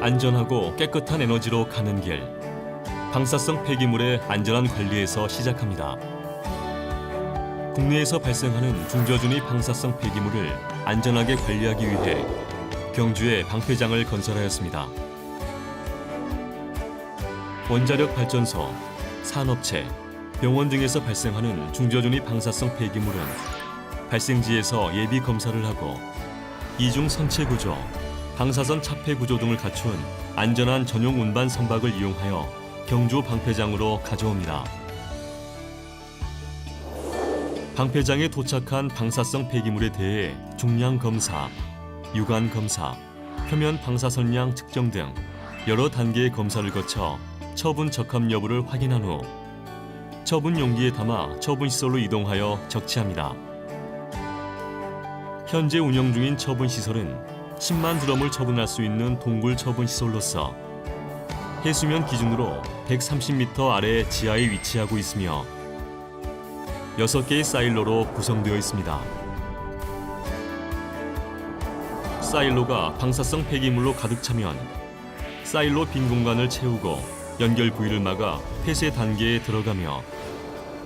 안전하고 깨끗한 에너지로 가는 길. 방사성 폐기물의 안전한 관리에서 시작합니다. 국내에서 발생하는 중저준위 방사성 폐기물을 안전하게 관리하기 위해 경주에 방패장을 건설하였습니다. 원자력 발전소, 산업체, 병원 등에서 발생하는 중저준위 방사성 폐기물은 발생지에서 예비 검사를 하고 이중 선체 구조, 방사선 차폐 구조 등을 갖춘 안전한 전용 운반 선박을 이용하여 경주 방패장으로 가져옵니다. 방패장에 도착한 방사성 폐기물에 대해 중량 검사, 유관 검사, 표면 방사선량 측정 등 여러 단계의 검사를 거쳐 처분 적합 여부를 확인한 후 처분 용기에 담아 처분 시설로 이동하여 적치합니다. 현재 운영 중인 처분 시설은 10만 드럼을 처분할 수 있는 동굴 처분 시설로서 해수면 기준으로 130m 아래 지하에 위치하고 있으며 6개의 사일로로 구성되어 있습니다. 사일로가 방사성 폐기물로 가득 차면 사일로 빈 공간을 채우고 연결 부위를 막아 폐쇄 단계에 들어가며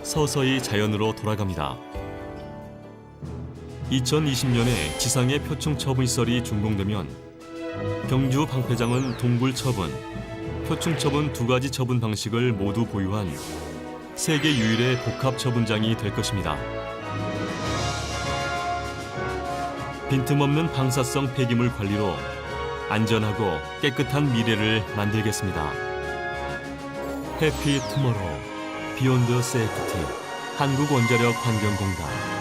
서서히 자연으로 돌아갑니다. 2020년에 지상의 표층 처분 시설이 준공되면 경주 방패장은 동굴 처분, 표층 처분 두 가지 처분 방식을 모두 보유한 세계 유일의 복합 처분장이 될 것입니다. 빈틈없는 방사성 폐기물 관리로 안전하고 깨끗한 미래를 만들겠습니다. 해피 투모로우 비욘드 세이프티 한국원자력 환경공단